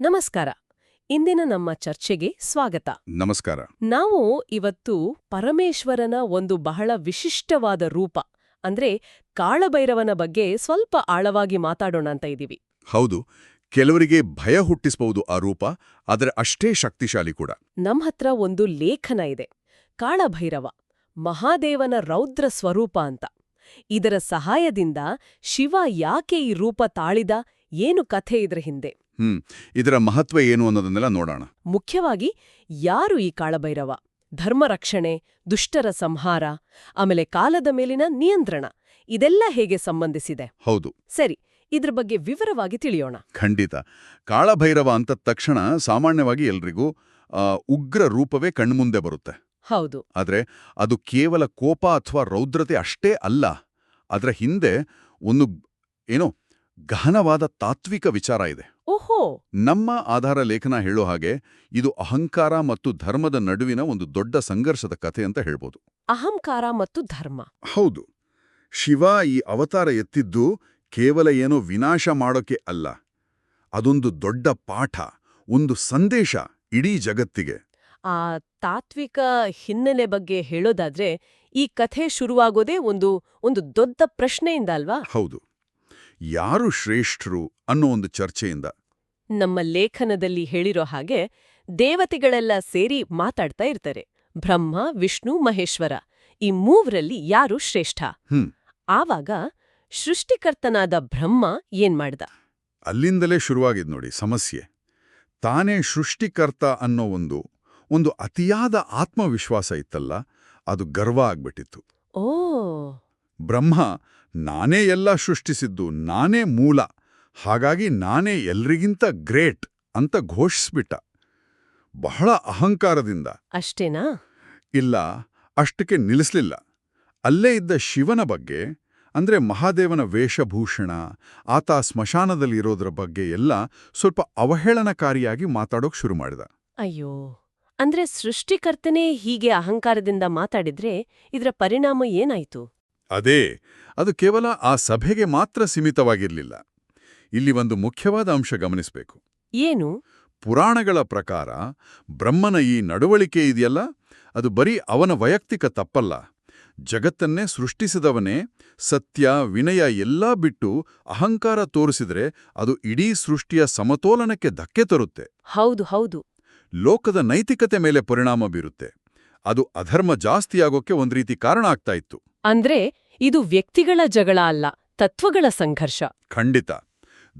ನಮಸ್ಕಾರ. ಇಂದಿನ ನಮ್ಮ ಚರ್ಚೆಗೆ ಸ್ವಾಗತ. ನಮಸ್ಕಾರ. ನಾವು ಇವತ್ತು ಪರಮೇಶ್ವರನ ಒಂದು ಬಹಳ ವಿಶಿಷ್ಟವಾದ ರೂಪ ಅಂದ್ರೆ ಕಾಳಭೈರವನ ಬಗ್ಗೆ ಸ್ವಲ್ಪ ಆಳವಾಗಿ ಮಾತಾಡೋಣ ಅಂತ ಇದೀವಿ ಹೌದು ಕೆಲವರಿಗೆ ಭಯ ಹುಟ್ಟಿಸಬಹುದು ಆ ರೂಪ ಆದರೆ ಅಷ್ಟೇ ಶಕ್ತಿಶಾಲಿ ಕೂಡ. ನಮ್ಮ ಹತ್ರ ಒಂದು ಲೇಖನ ಇದೆ ಕಾಳಭೈರವ ಮಹಾದೇವನ ರೌದ್ರ ಸ್ವರೂಪ ಅಂತ. ಇದರ ಸಹಾಯದಿಂದ ಶಿವ ಯಾಕೆ ಈ ರೂಪ ತಾಳಿದ ಏನು ಕಥೆ ಇದ್ರ ಹಿಂದೆ. ಹ್ಮ್. ಇದರ ಮಹತ್ವ ಏನು ಅನ್ನೋದನ್ನೆಲ್ಲ ನೋಡೋಣ. ಮುಖ್ಯವಾಗಿ ಯಾರು ಈ ಕಾಳಭೈರವ? ಧರ್ಮರಕ್ಷಣೆ ದುಷ್ಟರ ಸಂಹಾರ ಆಮೇಲೆ ಕಾಲದ ಮೇಲಿನ ನಿಯಂತ್ರಣ ಇದೆಲ್ಲ ಹೇಗೆ ಸಂಬಂಧಿಸಿದೆ? ಹೌದು. ಸರಿ ಇದ್ರ ಬಗ್ಗೆ ವಿವರವಾಗಿ ತಿಳಿಯೋಣ. ಖಂಡಿತ. ಕಾಳಭೈರವ ಅಂತ ತಕ್ಷಣ ಸಾಮಾನ್ಯವಾಗಿ ಎಲ್ರಿಗೂ ಆ, ಉಗ್ರ ರೂಪವೇ ಕಣ್ಮುಂದೆ ಬರುತ್ತೆ. ಹೌದು. ಆದರೆ ಅದು ಕೇವಲ ಕೋಪ ಅಥವಾ ರೌದ್ರತೆ ಅಷ್ಟೇ ಅಲ್ಲ. ಅದರ ಹಿಂದೆ ಒಂದು ಏನೋ ಗಹನವಾದ ತಾತ್ವಿಕ ವಿಚಾರ ಇದೆ. ಓಹೋ! ನಮ್ಮ ಆಧಾರ ಲೇಖನ ಹೇಳೋ ಹಾಗೆ ಇದು ಅಹಂಕಾರ ಮತ್ತು ಧರ್ಮದ ನಡುವಿನ ಒಂದು ದೊಡ್ಡ ಸಂಘರ್ಷದ ಕಥೆ ಅಂತ ಹೇಳ್ಬೋದು. ಅಹಂಕಾರ ಮತ್ತು ಧರ್ಮ. ಹೌದು. ಶಿವ ಈ ಅವತಾರ ಎತ್ತಿದ್ದು ಕೇವಲ ಏನೋ ವಿನಾಶ ಮಾಡೋಕೆ ಅಲ್ಲ. ಅದೊಂದು ದೊಡ್ಡ ಪಾಠ ಒಂದು ಸಂದೇಶ ಇಡೀ ಜಗತ್ತಿಗೆ. ಆ ತಾತ್ವಿಕ ಹಿನ್ನೆಲೆ ಬಗ್ಗೆ ಹೇಳೋದಾದ್ರೆ ಈ ಕಥೆ ಶುರುವಾಗೋದೇ ಒಂದು ಒಂದು ದೊಡ್ಡ ಪ್ರಶ್ನೆಯಿಂದ ಅಲ್ವಾ? ಹೌದು. ಯಾರು ಶ್ರೇಷ್ಠರು ಅನ್ನೋ ಒಂದು ಚರ್ಚೆಯಿಂದ. ನಮ್ಮ ಲೇಖನದಲ್ಲಿ ಹೇಳಿರೋ ಹಾಗೆ ದೇವತೆಗಳೆಲ್ಲ ಸೇರಿ ಮಾತಾಡ್ತಾ ಇರ್ತಾರೆ. ಬ್ರಹ್ಮ ವಿಷ್ಣು ಮಹೇಶ್ವರ ಈ ಮೂವರಲ್ಲಿ ಯಾರು ಶ್ರೇಷ್ಠ? ಆವಾಗ ಸೃಷ್ಟಿಕರ್ತನಾದ ಬ್ರಹ್ಮ ಏನ್ ಮಾಡ್ದ? ಅಲ್ಲಿಂದಲೇ ಶುರುವಾಗಿದ್ ನೋಡಿ ಸಮಸ್ಯೆ. ತಾನೇ ಸೃಷ್ಟಿಕರ್ತ ಅನ್ನೋ ಒಂದು ಒಂದು ಅತಿಯಾದ ಆತ್ಮವಿಶ್ವಾಸ ಇತ್ತಲ್ಲ ಅದು ಗರ್ವ ಆಗ್ಬಿಟ್ಟಿತ್ತು. ಓ. ಬ್ರಹ್ಮ ನಾನೇ ಎಲ್ಲ ಸೃಷ್ಟಿಸಿದ್ದು ನಾನೇ ಮೂಲ. ಹಾಗಾಗಿ ನಾನೇ ಎಲ್ರಿಗಿಂತ ಗ್ರೇಟ್ ಅಂತ ಘೋಷಿಸ್ಬಿಟ್ಟ. ಬಹಳ ಅಹಂಕಾರದಿಂದ. ಅಷ್ಟೇನಾ? ಇಲ್ಲ ಅಷ್ಟಕ್ಕೆ ನಿಲ್ಲಿಸ್ಲಿಲ್ಲ. ಅಲ್ಲೇ ಇದ್ದ ಶಿವನ ಬಗ್ಗೆ ಅಂದ್ರೆ ಮಹಾದೇವನ ವೇಷಭೂಷಣ ಆತ ಸ್ಮಶಾನದಲ್ಲಿರೋದ್ರ ಬಗ್ಗೆ ಎಲ್ಲ ಸ್ವಲ್ಪ ಅವಹೇಳನಕಾರಿಯಾಗಿ ಮಾತಾಡೋಕ್ ಶುರು ಮಾಡಿದ. ಅಯ್ಯೋ ಅಂದ್ರೆ ಸೃಷ್ಟಿಕರ್ತನೇ ಹೀಗೆ ಅಹಂಕಾರದಿಂದ ಮಾತಾಡಿದ್ರೆ ಇದರ ಪರಿಣಾಮ ಏನಾಯ್ತು? ಅದೇ ಅದು ಕೇವಲ ಆ ಸಭೆಗೆ ಮಾತ್ರ ಸೀಮಿತವಾಗಿರಲಿಲ್ಲ. ಇಲ್ಲಿ ಒಂದು ಮುಖ್ಯವಾದ ಅಂಶ ಗಮನಿಸಬೇಕು. ಏನು? ಪುರಾಣಗಳ ಪ್ರಕಾರ ಬ್ರಹ್ಮನ ಈ ನಡವಳಿಕೆ ಇದೆಯಲ್ಲ? ಅದು ಬರೀ ಅವನ ವೈಯಕ್ತಿಕ ತಪ್ಪಲ್ಲ. ಜಗತ್ತನ್ನೇ ಸೃಷ್ಟಿಸಿದವನೇ ಸತ್ಯ ವಿನಯ ಎಲ್ಲಾ ಬಿಟ್ಟು ಅಹಂಕಾರ ತೋರಿಸಿದ್ರೆ ಅದು ಇಡೀ ಸೃಷ್ಟಿಯ ಸಮತೋಲನಕ್ಕೆ ಧಕ್ಕೆ ತರುತ್ತೆ. ಹೌದು ಹೌದು. ಲೋಕದ ನೈತಿಕತೆ ಮೇಲೆ ಪರಿಣಾಮ ಬೀರುತ್ತೆ. ಅದು ಅಧರ್ಮ ಜಾಸ್ತಿಯಾಗೋಕ್ಕೆ ಒಂದ್ ರೀತಿ ಕಾರಣ ಆಗ್ತಾ ಇತ್ತು. ಅಂದ್ರೆ ಇದು ವ್ಯಕ್ತಿಗಳ ಜಗಳ ಅಲ್ಲ ತತ್ವಗಳ ಸಂಘರ್ಷ. ಖಂಡಿತ.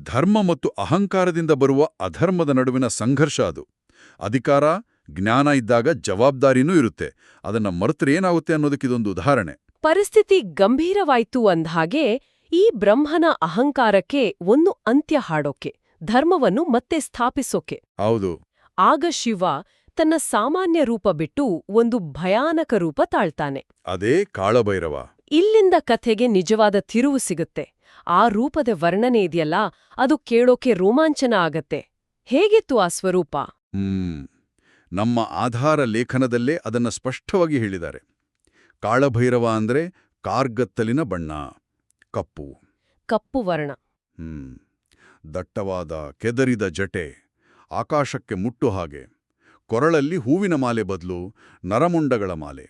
ಧರ್ಮ ಮತ್ತು ಅಹಂಕಾರದಿಂದ ಬರುವ ಅಧರ್ಮದ ನಡುವಿನ ಸಂಘರ್ಷ ಅದು. ಅಧಿಕಾರ ಜ್ಞಾನ ಇದ್ದಾಗ ಜವಾಬ್ದಾರಿನೂ ಇರುತ್ತೆ. ಅದನ್ನ ಮರೆತರೆ ಏನಾಗುತ್ತೆ ಅನ್ನೋದಕ್ಕಿದೊಂದು ಉದಾಹರಣೆ. ಪರಿಸ್ಥಿತಿ ಗಂಭೀರವಾಯ್ತು ಅಂದ್ಹಾಗೆ ಈ ಬ್ರಹ್ಮನ ಅಹಂಕಾರಕ್ಕೆ ಒಂದು ಅಂತ್ಯ ಹಾಡೋಕೆ ಧರ್ಮವನ್ನು ಮತ್ತೆ ಸ್ಥಾಪಿಸೋಕೆ. ಹೌದು. ಆಗ ಶಿವ ತನ್ನ ಸಾಮಾನ್ಯ ರೂಪ ಬಿಟ್ಟು ಒಂದು ಭಯಾನಕ ರೂಪ ತಾಳ್ತಾನೆ. ಅದೇ ಕಾಳಭೈರವ. ಇಲ್ಲಿಂದ ಕಥೆಗೆ ನಿಜವಾದ ತಿರುವು ಸಿಗುತ್ತೆ. ಆ ರೂಪದ ವರ್ಣನೆ ಇದೆಯಲ್ಲ ಅದು ಕೇಳೋಕೆ ರೋಮಾಂಚನ ಆಗತ್ತೆ. ಹೇಗಿತ್ತು ಆ ಸ್ವರೂಪ? ನಮ್ಮ ಆಧಾರ ಲೇಖನದಲ್ಲೇ ಅದನ್ನ ಸ್ಪಷ್ಟವಾಗಿ ಹೇಳಿದ್ದಾರೆ. ಕಾಳಭೈರವ ಅಂದ್ರೆ ಕಾರ್ಗತ್ತಲಿನ ಬಣ್ಣ ಕಪ್ಪು. ಕಪ್ಪು ವರ್ಣ. ದಟ್ಟವಾದ ಕೆದರಿದ ಜಟೆ ಆಕಾಶಕ್ಕೆ ಮುಟ್ಟು ಹಾಗೆ. ಕೊರಳಲ್ಲಿ ಹೂವಿನ ಮಾಲೆ ಬದಲು ನರಮುಂಡಗಳ ಮಾಲೆ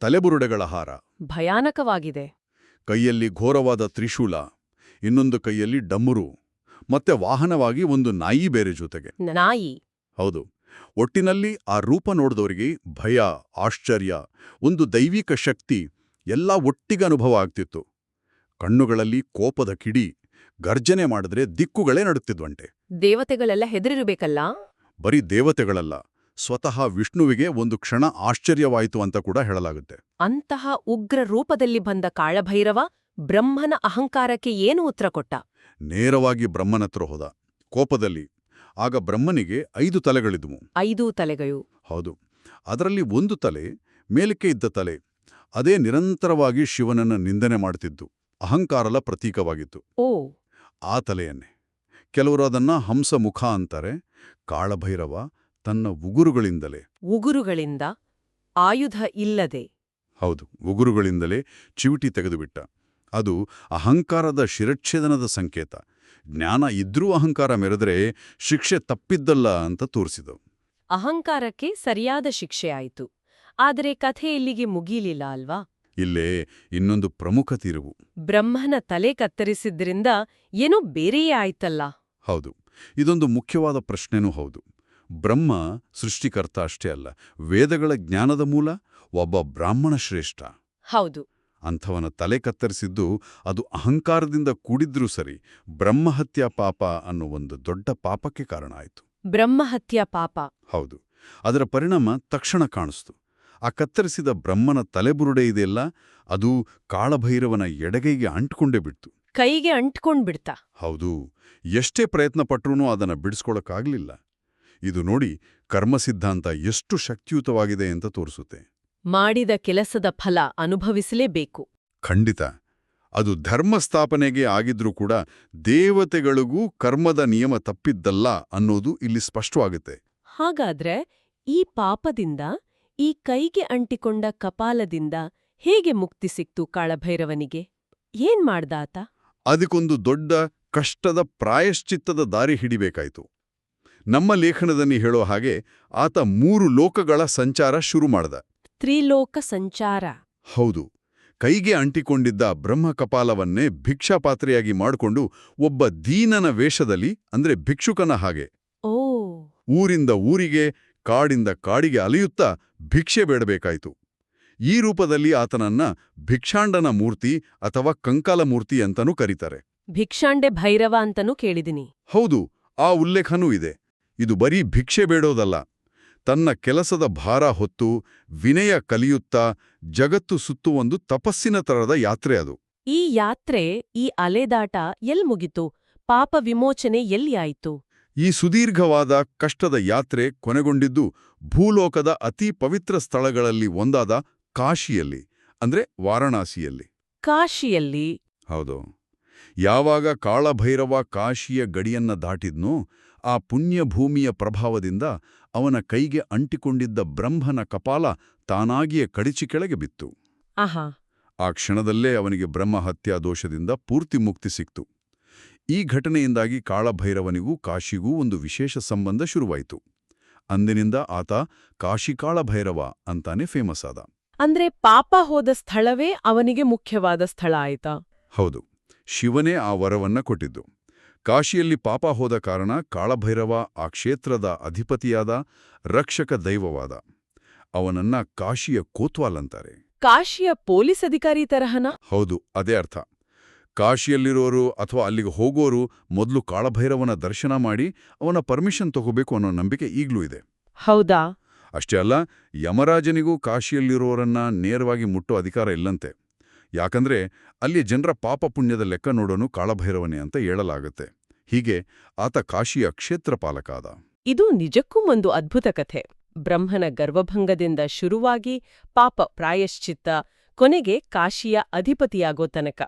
ತಲೆಬುರುಡೆಗಳ ಹಾರ. ಭಯಾನಕವಾಗಿದೆ. ಕೈಯಲ್ಲಿ ಘೋರವಾದ ತ್ರಿಶೂಲ ಇನ್ನೊಂದು ಕೈಯಲ್ಲಿ ಡಮ್ಮರು ಮತ್ತೆ ವಾಹನವಾಗಿ ಒಂದು ನಾಯಿ ಬೇರೆ ಜೊತೆಗೆ. ನಾಯಿ? ಹೌದು. ಒಟ್ಟಿನಲ್ಲಿ ಆ ರೂಪ ನೋಡಿದವರಿಗೆ ಭಯ ಆಶ್ಚರ್ಯ ಒಂದು ದೈವಿಕ ಶಕ್ತಿ ಎಲ್ಲ ಒಟ್ಟಿಗೆ ಅನುಭವ ಆಗ್ತಿತ್ತು. ಕಣ್ಣುಗಳಲ್ಲಿ ಕೋಪದ ಕಿಡಿ ಗರ್ಜನೆ ಮಾಡಿದ್ರೆ ದಿಕ್ಕುಗಳೇ ನಡುತ್ತಿದ್ವಂಟೆ ದೇವತೆಗಳೆಲ್ಲ ಹೆದರಿರಬೇಕಲ್ಲ? ಬರೀ ದೇವತೆಗಳಲ್ಲ ಸ್ವತಃ ವಿಷ್ಣುವಿಗೆ ಒಂದು ಕ್ಷಣ ಆಶ್ಚರ್ಯವಾಯಿತು ಅಂತ ಕೂಡ ಹೇಳಲಾಗುತ್ತೆ. ಅಂತಹ ಉಗ್ರ ರೂಪದಲ್ಲಿ ಬಂದ ಕಾಳಭೈರವ ಬ್ರಹ್ಮನ ಅಹಂಕಾರಕ್ಕೆ ಏನು ಉತ್ತರ ಕೊಟ್ಟ? ನೇರವಾಗಿ ಬ್ರಹ್ಮನತ್ರ ಹೋದ. ಕೋಪದಲ್ಲಿ. ಆಗ ಬ್ರಹ್ಮನಿಗೆ ಐದು ತಲೆಗಳಿದ್ವು. ಐದು ತಲೆಗಳು. ಹೌದು. ಅದರಲ್ಲಿ ಒಂದು ತಲೆ ಮೇಲಕ್ಕೆ ಇದ್ದ ತಲೆ ಅದೇ ನಿರಂತರವಾಗಿ ಶಿವನನ್ನ ನಿಂದನೆ ಮಾಡ್ತಿದ್ದು. ಅಹಂಕಾರಲ ಪ್ರತೀಕವಾಗಿತ್ತು. ಓ. ಆ ತಲೆಯನ್ನೇ. ಕೆಲವರು ಅದನ್ನ ಹಂಸಮುಖ ಅಂತಾರೆ. ಕಾಳಭೈರವ ತನ್ನ ಉಗುರುಗಳಿಂದಲೇ. ಉಗುರುಗಳಿಂದ ಆಯುಧ ಇಲ್ಲದೆ. ಹೌದು ಉಗುರುಗಳಿಂದಲೇ ಚಿವುಟಿ ತೆಗೆದುಬಿಟ್ಟ. ಅದು ಅಹಂಕಾರದ ಶಿರಚ್ಛೇದನದ ಸಂಕೇತ. ಜ್ಞಾನ ಇದ್ರೂ ಅಹಂಕಾರ ಮೆರೆದರೆ ಶಿಕ್ಷೆ ತಪ್ಪಿದ್ದಲ್ಲ ಅಂತ ತೋರಿಸಿದವು ಅಹಂಕಾರಕ್ಕೆ ಸರಿಯಾದ ಶಿಕ್ಷೆ ಆಯಿತು. ಆದರೆ ಕಥೆ ಇಲ್ಲಿಗೆ ಮುಗೀಲಿಲ್ಲ ಅಲ್ವಾ? ಇಲ್ಲೇ ಇನ್ನೊಂದು ಪ್ರಮುಖ ತಿರುವು. ಬ್ರಹ್ಮನ ತಲೆ ಕತ್ತರಿಸಿದ್ರಿಂದ ಏನೋ ಬೇರೆಯೇ ಆಯ್ತಲ್ಲ? ಹೌದು ಇದೊಂದು ಮುಖ್ಯವಾದ ಪ್ರಶ್ನೆನೂ ಹೌದು. ಬ್ರಹ್ಮ ಸೃಷ್ಟಿಕರ್ತ ಅಷ್ಟೇ ಅಲ್ಲ ವೇದಗಳ ಜ್ಞಾನದ ಮೂಲ ಒಬ್ಬ ಬ್ರಾಹ್ಮಣ ಶ್ರೇಷ್ಠ. ಹೌದು. ಅಂಥವನ ತಲೆ ಕತ್ತರಿಸಿದ್ದು ಅದು ಅಹಂಕಾರದಿಂದ ಕೂಡಿದ್ರೂ ಸರಿ ಬ್ರಹ್ಮಹತ್ಯಾ ಪಾಪ ಅನ್ನೋ ಒಂದು ದೊಡ್ಡ ಪಾಪಕ್ಕೆ ಕಾರಣ ಆಯಿತು. ಬ್ರಹ್ಮಹತ್ಯಾ ಪಾಪ. ಹೌದು. ಅದರ ಪರಿಣಾಮ ತಕ್ಷಣ ಕಾಣಿಸ್ತು. ಆ ಕತ್ತರಿಸಿದ ಬ್ರಹ್ಮನ ತಲೆಬುರುಡೆ ಇದೆಯಲ್ಲ ಅದು ಕಾಳಭೈರವನ ಎಡಗೈಗೆ ಅಂಟ್ಕೊಂಡೇ ಬಿಡ್ತು. ಕೈಗೆ ಅಂಟ್ಕೊಂಡ್ಬಿಡ್ತಾ. ಹೌದು. ಎಷ್ಟೇ ಪ್ರಯತ್ನ ಪಟ್ರೂ ಅದನ್ನ ಬಿಡಿಸ್ಕೊಳಕ್ಕಾಗ್ಲಿಲ್ಲ. ಇದು ನೋಡಿ ಕರ್ಮ ಸಿದ್ಧಾಂತ ಎಷ್ಟು ಶಕ್ತಿಯುತವಾಗಿದೆ ಅಂತ ತೋರಿಸುತ್ತೆ. ಮಾಡಿದ ಕೆಲಸದ ಫಲ ಅನುಭವಿಸಲೇಬೇಕು. ಖಂಡಿತ. ಅದು ಧರ್ಮ ಸ್ಥಾಪನೆಗೆ ಆಗಿದ್ರೂ ಕೂಡ ದೇವತೆಗಳಿಗೂ ಕರ್ಮದ ನಿಯಮ ತಪ್ಪಿದ್ದಲ್ಲ ಅನ್ನೋದು ಇಲ್ಲಿ ಸ್ಪಷ್ಟವಾಗುತ್ತೆ. ಹಾಗಾದ್ರೆ ಈ ಪಾಪದಿಂದ ಈ ಕೈಗೆ ಅಂಟಿಕೊಂಡ ಕಪಾಲದಿಂದ ಹೇಗೆ ಮುಕ್ತಿ ಸಿಕ್ತು ಕಾಳಭೈರವನಿಗೆ? ಏನ್ ಮಾಡ್ದಾತ ಅದಕ್ಕೊಂದು ದೊಡ್ಡ ಕಷ್ಟದ ಪ್ರಾಯಶ್ಚಿತ್ತದ ದಾರಿ ಹಿಡಿಬೇಕಾಯ್ತು. ನಮ್ಮ ಲೇಖನದಲ್ಲಿ ಹೇಳೋ ಹಾಗೆ ಆತ ಮೂರು ಲೋಕಗಳ ಸಂಚಾರ ಶುರು ಮಾಡ್ದ. ತ್ರಿಲೋಕ ಸಂಚಾರ. ಹೌದು. ಕೈಗೆ ಅಂಟಿಕೊಂಡಿದ್ದ ಬ್ರಹ್ಮ ಕಪಾಲವನ್ನೇ ಭಿಕ್ಷಾಪಾತ್ರೆಯಾಗಿ ಮಾಡಿಕೊಂಡು ಒಬ್ಬ ದೀನನ ವೇಷದಲ್ಲಿ ಅಂದ್ರೆ ಭಿಕ್ಷುಕನ ಹಾಗೆ. ಓ. ಊರಿಂದ ಊರಿಗೆ ಕಾಡಿಂದ ಕಾಡಿಗೆ ಅಲೆಯುತ್ತಾ ಭಿಕ್ಷೆ ಬೇಡಬೇಕಾಯಿತು. ಈ ರೂಪದಲ್ಲಿ ಆತನನ್ನ ಭಿಕ್ಷಾಂಡನ ಮೂರ್ತಿ ಅಥವಾ ಕಂಕಾಲ ಮೂರ್ತಿ ಅಂತನೂ ಕರೀತಾರೆ. ಭಿಕ್ಷಾಂಡೆ ಭೈರವ ಅಂತನೂ ಕೇಳಿದಿನಿ. ಹೌದು ಆ ಉಲ್ಲೇಖನೂ ಇದೆ. ಇದು ಬರೀ ಭಿಕ್ಷೆ ಬೇಡೋದಲ್ಲ. ತನ್ನ ಕೆಲಸದ ಭಾರ ಹೊತ್ತು ವಿನಯ ಕಲಿಯುತ್ತಾ ಜಗತ್ತು ಸುತ್ತು ಒಂದು ತಪಸ್ಸಿನ ತರದ ಯಾತ್ರೆ ಅದು. ಈ ಯಾತ್ರೆ ಈ ಅಲೆದಾಟ ಎಲ್ ಮುಗಿತು? ಪಾಪ ವಿಮೋಚನೆ ಎಲ್ಲಿ ಆಯಿತು? ಈ ಸುದೀರ್ಘವಾದ ಕಷ್ಟದ ಯಾತ್ರೆ ಕೊನೆಗೊಂಡಿದ್ದು ಭೂಲೋಕದ ಅತಿ ಪವಿತ್ರ ಸ್ಥಳಗಳಲ್ಲಿ ಒಂದಾದ ಕಾಶಿಯಲ್ಲಿ ಅಂದ್ರೆ ವಾರಣಾಸಿಯಲ್ಲಿ. ಕಾಶಿಯಲ್ಲಿ? ಹೌದು. ಯಾವಾಗ ಕಾಳಭೈರವ ಕಾಶಿಯ ಗಡಿಯನ್ನ ದಾಟಿದ್ನೋ ಆ ಪುಣ್ಯಭೂಮಿಯ ಪ್ರಭಾವದಿಂದ ಅವನ ಕೈಗೆ ಅಂಟಿಕೊಂಡಿದ್ದ ಬ್ರಹ್ಮನ ಕಪಾಲ ತಾನಾಗಿಯೇ ಕಡಿಚಿ ಕೆಳಗೆ ಬಿತ್ತು. ಆಹಾ. ಆ ಕ್ಷಣದಲ್ಲೇ ಅವನಿಗೆ ಬ್ರಹ್ಮ ಹತ್ಯಾ ದೋಷದಿಂದ ಪೂರ್ತಿ ಮುಕ್ತಿ ಸಿಕ್ತು. ಈ ಘಟನೆಯಿಂದಾಗಿ ಕಾಳಭೈರವನಿಗೂ ಕಾಶಿಗೂ ಒಂದು ವಿಶೇಷ ಸಂಬಂಧ ಶುರುವಾಯಿತು. ಅಂದಿನಿಂದ ಆತ ಕಾಶಿ ಕಾಳಭೈರವ ಅಂತಾನೆ ಫೇಮಸ್ ಆದ. ಅಂದ್ರೆ ಪಾಪ ಹೋದ ಸ್ಥಳವೇ ಅವನಿಗೆ ಮುಖ್ಯವಾದ ಸ್ಥಳ ಆಯ್ತಾ? ಹೌದು. ಶಿವನೇ ಆ ವರವನ್ನ ಕೊಟ್ಟಿದ್ದು. ಕಾಶಿಯಲ್ಲಿ ಪಾಪ ಹೋದ ಕಾರಣ ಕಾಳಭೈರವ ಆ ಕ್ಷೇತ್ರದ ಅಧಿಪತಿಯಾದ ರಕ್ಷಕ ದೈವವಾದ. ಅವನನ್ನ ಕಾಶಿಯ ಕೋತ್ವಾಲ್ ಅಂತಾರೆ. ಕಾಶಿಯ ಪೊಲೀಸ್ ಅಧಿಕಾರಿ ತರಹನ? ಹೌದು ಅದೇ ಅರ್ಥ. ಕಾಶಿಯಲ್ಲಿರೋರು ಅಥವಾ ಅಲ್ಲಿಗೆ ಹೋಗೋರು ಮೊದಲು ಕಾಳಭೈರವನ ದರ್ಶನ ಮಾಡಿ ಅವನ ಪರ್ಮಿಷನ್ ತಗೋಬೇಕು ಅನ್ನೋ ನಂಬಿಕೆ ಈಗಲೂ ಇದೆ. ಹೌದಾ? ಅಷ್ಟೇ ಅಲ್ಲ ಯಮರಾಜನಿಗೂ ಕಾಶಿಯಲ್ಲಿರೋರನ್ನ ನೇರವಾಗಿ ಮುಟ್ಟೋ ಅಧಿಕಾರ ಇಲ್ಲಂತೆ. ಯಾಕಂದ್ರೆ ಅಲ್ಲಿ ಜನರ ಪಾಪ ಪುಣ್ಯದ ಲೆಕ್ಕ ನೋಡೋನು ಕಾಳಭೈರವನೇ ಅಂತ ಹೇಳಲಾಗುತ್ತೆ. ಹೀಗೆ ಆತ ಕಾಶಿಯ ಕ್ಷೇತ್ರಪಾಲಕಾದ. ಇದು ನಿಜಕ್ಕೂ ಒಂದು ಅದ್ಭುತ ಕಥೆ. ಬ್ರಹ್ಮನ ಗರ್ವಭಂಗದಿಂದ ಶುರುವಾಗಿ ಪಾಪ ಪ್ರಾಯಶ್ಚಿತ್ತ ಕೊನೆಗೆ ಕಾಶಿಯ ಅಧಿಪತಿಯಾಗೋ ತನಕ.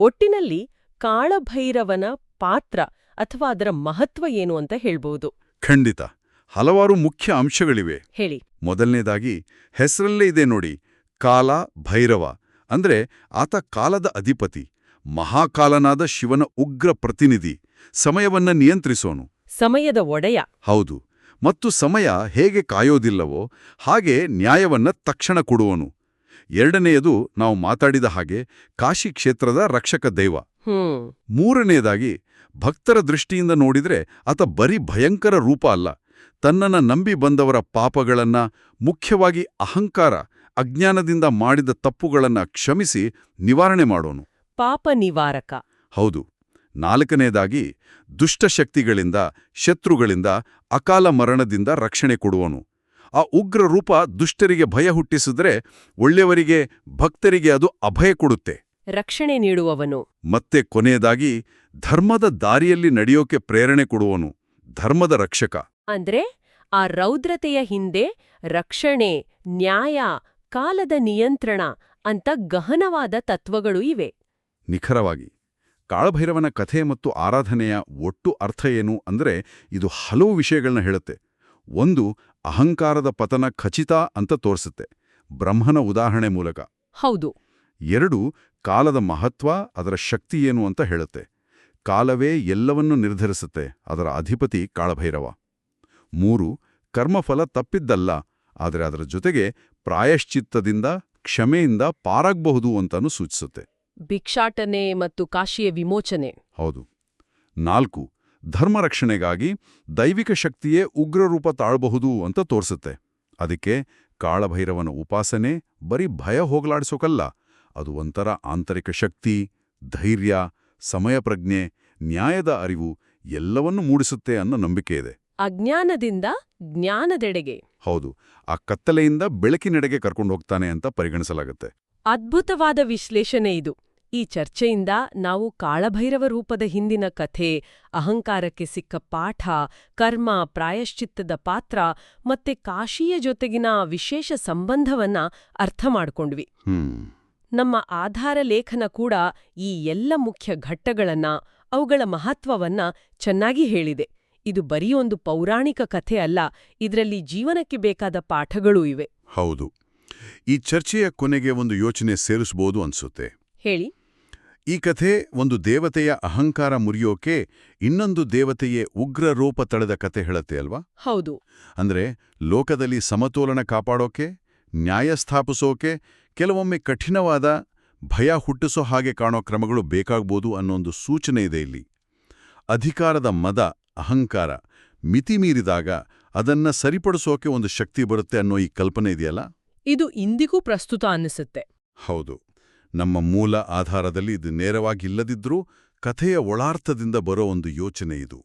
ಒಟ್ಟಿನಲ್ಲಿ ಕಾಳಭೈರವನ ಪಾತ್ರ ಅಥವಾ ಅದರ ಮಹತ್ವ ಏನು ಅಂತ ಹೇಳ್ಬಹುದು ಖಂಡಿತ. ಹಲವಾರು ಮುಖ್ಯ ಅಂಶಗಳಿವೆ. ಹೇಳಿ. ಮೊದಲನೇದಾಗಿ ಹೆಸರಲ್ಲೇ ಇದೆ ನೋಡಿ ಕಾಲ ಭೈರವ. ಅಂದ್ರೆ ಆತ ಕಾಲದ ಅಧಿಪತಿ ಮಹಾಕಾಲನಾದ ಶಿವನ ಉಗ್ರ ಪ್ರತಿನಿಧಿ. ಸಮಯವನ್ನ ನಿಯಂತ್ರಿಸೋನು. ಸಮಯದ ಒಡೆಯ. ಹೌದು. ಮತ್ತು ಸಮಯ ಹೇಗೆ ಕಾಯೋದಿಲ್ಲವೋ ಹಾಗೆ ನ್ಯಾಯವನ್ನ ತಕ್ಷಣ ಕೊಡುವನು. ಎರಡನೆಯದು ನಾವು ಮಾತಾಡಿದ ಹಾಗೆ ಕಾಶಿ ಕ್ಷೇತ್ರದ ರಕ್ಷಕ ದೈವ. ಮೂರನೆಯದಾಗಿ ಭಕ್ತರ ದೃಷ್ಟಿಯಿಂದ ನೋಡಿದ್ರೆ ಆತ ಬರೀ ಭಯಂಕರ ರೂಪ ಅಲ್ಲ. ತನ್ನನ್ನ ನಂಬಿ ಬಂದವರ ಪಾಪಗಳನ್ನ ಮುಖ್ಯವಾಗಿ ಅಹಂಕಾರ ಅಜ್ಞಾನದಿಂದ ಮಾಡಿದ ತಪ್ಪುಗಳನ್ನ ಕ್ಷಮಿಸಿ ನಿವಾರಣೆ ಮಾಡೋನು. ಪಾಪ ನಿವಾರಕ. ಹೌದು. ನಾಲ್ಕನೇದಾಗಿ ದುಷ್ಟಶಕ್ತಿಗಳಿಂದ ಶತ್ರುಗಳಿಂದ ಅಕಾಲ ಮರಣದಿಂದ ರಕ್ಷಣೆ ಕೊಡುವನು. ಆ ಉಗ್ರ ರೂಪ ದುಷ್ಟರಿಗೆ ಭಯ ಹುಟ್ಟಿಸಿದ್ರೆ ಒಳ್ಳೆಯವರಿಗೆ ಭಕ್ತರಿಗೆ ಅದು ಅಭಯ ಕೊಡುತ್ತೆ. ರಕ್ಷಣೆ ನೀಡುವವನು. ಮತ್ತೆ ಕೊನೆಯದಾಗಿ ಧರ್ಮದ ದಾರಿಯಲ್ಲಿ ನಡೆಯೋಕೆ ಪ್ರೇರಣೆ ಕೊಡುವನು ಧರ್ಮದ ರಕ್ಷಕ. ಅಂದ್ರೆ ಆ ರೌದ್ರತೆಯ ಹಿಂದೆ ರಕ್ಷಣೆ ನ್ಯಾಯ ಕಾಲದ ನಿಯಂತ್ರಣ ಅಂತ ಗಹನವಾದ ತತ್ವಗಳು ಇವೆ. ನಿಖರವಾಗಿ. ಕಾಳಭೈರವನ ಕಥೆ ಮತ್ತು ಆರಾಧನೆಯ ಒಟ್ಟು ಅರ್ಥ ಏನು ಅಂದ್ರೆ ಇದು ಹಲವು ವಿಷಯಗಳನ್ನ ಹೇಳುತ್ತೆ. ಒಂದು ಅಹಂಕಾರದ ಪತನ ಖಚಿತ ಅಂತ ತೋರಿಸುತ್ತೆ. ಬ್ರಹ್ಮನ ಉದಾಹರಣೆ ಮೂಲಕ. ಹೌದು. ಎರಡು ಕಾಲದ ಮಹತ್ವ ಅದರ ಶಕ್ತಿ ಏನು ಅಂತ ಹೇಳುತ್ತೆ. ಕಾಲವೇ ಎಲ್ಲವನ್ನೂ ನಿರ್ಧರಿಸುತ್ತೆ ಅದರ ಅಧಿಪತಿ ಕಾಳಭೈರವ. ಮೂರು ಕರ್ಮಫಲ ತಪ್ಪಿದ್ದಲ್ಲ ಆದರೆ ಅದರ ಜೊತೆಗೆ ಪ್ರಾಯಶ್ಚಿತ್ತದಿಂದ ಕ್ಷಮೆಯಿಂದ ಪಾರಾಗಬಹುದು ಅಂತಾನು ಸೂಚಿಸುತ್ತೆ. ಭಿಕ್ಷಾಟನೆ ಮತ್ತು ಕಾಶಿಯ ವಿಮೋಚನೆ. ಹೌದು. ನಾಲ್ಕು ಧರ್ಮ ರಕ್ಷಣೆಗಾಗಿ ದೈವಿಕ ಶಕ್ತಿಯೇ ಉಗ್ರರೂಪ ತಾಳ್ಬಹುದು ಅಂತ ತೋರಿಸುತ್ತೆ. ಅದಕ್ಕೆ ಕಾಳಭೈರವನ ಉಪಾಸನೆ ಬರೀ ಭಯ ಹೋಗಲಾಡಿಸೋಕಲ್ಲ ಅದು ಒಂಥರ ಆಂತರಿಕ ಶಕ್ತಿ ಧೈರ್ಯ ಸಮಯ ಪ್ರಜ್ಞೆ ನ್ಯಾಯದ ಅರಿವು ಎಲ್ಲವನ್ನೂ ಮೂಡಿಸುತ್ತೆ ಅನ್ನೋ ನಂಬಿಕೆ ಇದೆ. ಅಜ್ಞಾನದಿಂದ ಜ್ಞಾನದೆಡೆಗೆ. ಹೌದು ಆ ಕತ್ತಲೆಯಿಂದ ಬೆಳಕಿನೆಡೆಗೆ ಕರ್ಕೊಂಡು ಹೋಗ್ತಾನೆ ಅಂತ ಪರಿಗಣಿಸಲಾಗುತ್ತೆ. ಅದ್ಭುತವಾದ ವಿಶ್ಲೇಷಣೆ ಇದು. ಈ ಚರ್ಚೆಯಿಂದ ನಾವು ಕಾಳಭೈರವ ರೂಪದ ಹಿಂದಿನ ಕಥೆ ಅಹಂಕಾರಕ್ಕೆ ಸಿಕ್ಕ ಪಾಠ ಕರ್ಮ ಪ್ರಾಯಶ್ಚಿತ್ತದ ಪಾತ್ರ ಮತ್ತೆ ಕಾಶಿಯ ಜೊತೆಗಿನ ವಿಶೇಷ ಸಂಬಂಧವನ್ನ ಅರ್ಥ ಮಾಡಿಕೊಂಡ್ವಿ. ನಮ್ಮ ಆಧಾರ ಲೇಖನ ಕೂಡ ಈ ಎಲ್ಲ ಮುಖ್ಯ ಘಟ್ಟಗಳನ್ನ ಅವುಗಳ ಮಹತ್ವವನ್ನ ಚೆನ್ನಾಗಿ ಹೇಳಿದೆ. ಇದು ಬರೀ ಒಂದು ಪೌರಾಣಿಕ ಕಥೆ ಅಲ್ಲ ಇದರಲ್ಲಿ ಜೀವನಕ್ಕೆ ಬೇಕಾದ ಪಾಠಗಳೂ ಇವೆ. ಹೌದು. ಈ ಚರ್ಚೆಯ ಕೊನೆಗೆ ಒಂದು ಯೋಚನೆ ಸೇರಿಸಬಹುದು ಅನ್ಸುತ್ತೆ. ಹೇಳಿ. ಈ ಕಥೆ ಒಂದು ದೇವತೆಯ ಅಹಂಕಾರ ಮುರಿಯೋಕೆ ಇನ್ನೊಂದು ದೇವತೆಯೇ ಉಗ್ರ ರೂಪ ತಳೆದ ಕತೆ ಹೇಳತ್ತೆ ಅಲ್ವಾ? ಹೌದು. ಅಂದ್ರೆ ಲೋಕದಲ್ಲಿ ಸಮತೋಲನ ಕಾಪಾಡೋಕೆ ನ್ಯಾಯ ಸ್ಥಾಪಿಸೋಕೆ ಕೆಲವೊಮ್ಮೆ ಕಠಿಣವಾದ ಭಯ ಹುಟ್ಟಿಸೋ ಹಾಗೆ ಕಾಣೋ ಕ್ರಮಗಳು ಬೇಕಾಗ್ಬೋದು ಒಂದು ಸೂಚನೆ ಇದೆ ಇಲ್ಲಿ. ಅಧಿಕಾರದ ಮದ ಅಹಂಕಾರ ಮಿತಿ ಮೀರಿದಾಗ ಅದನ್ನ ಸರಿಪಡಿಸೋಕೆ ಒಂದು ಶಕ್ತಿ ಬರುತ್ತೆ ಅನ್ನೋ ಈ ಕಲ್ಪನೆ ಇದೆಯಲ್ಲ? ಇದು ಇಂದಿಗೂ ಪ್ರಸ್ತುತ ಅನ್ನಿಸುತ್ತೆ. ಹೌದು. ನಮ್ಮ ಮೂಲ ಆಧಾರದಲ್ಲಿ ಇದು ನೇರವಾಗಿ ಇಲ್ಲದಿದ್ರೂ ಕಥೆಯ ಒಳಾರ್ಥದಿಂದ ಬರೋ ಒಂದು ಯೋಚನೆ ಇದು.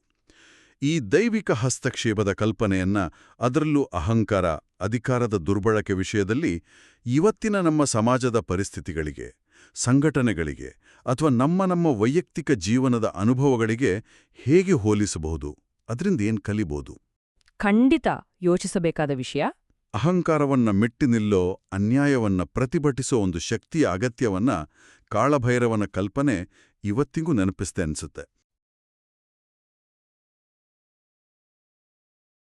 ಈ ದೈವಿಕ ಹಸ್ತಕ್ಷೇಪದ ಕಲ್ಪನೆಯನ್ನ ಅದರಲ್ಲೂ ಅಹಂಕಾರ, ಅಧಿಕಾರದ ದುರ್ಬಳಕೆ ವಿಷಯದಲ್ಲಿ ಇವತ್ತಿನ ನಮ್ಮ ಸಮಾಜದ ಪರಿಸ್ಥಿತಿಗಳಿಗೆ, ಸಂಘಟನೆಗಳಿಗೆ ಅಥವಾ ನಮ್ಮ ನಮ್ಮ ವೈಯಕ್ತಿಕ ಜೀವನದ ಅನುಭವಗಳಿಗೆ ಹೇಗೆ ಹೋಲಿಸಬಹುದು? ಅದರಿಂದ ಏನ್ ಕಲಿಬಹುದು ಖಂಡಿತ ಯೋಚಿಸಬೇಕಾದ ವಿಷಯ. ಅಹಂಕಾರವನ್ನ ಮೆಟ್ಟಿ ನಿಲ್ಲೋ ಅನ್ಯಾಯವನ್ನ ಪ್ರತಿಭಟಿಸೋ ಒಂದು ಶಕ್ತಿಯ ಅಗತ್ಯವನ್ನ ಕಾಳಭೈರವನ ಕಲ್ಪನೆ ಇವತ್ತಿಗೂ ನೆನಪಿಸ್ತೆ ಅನ್ಸುತ್ತೆ.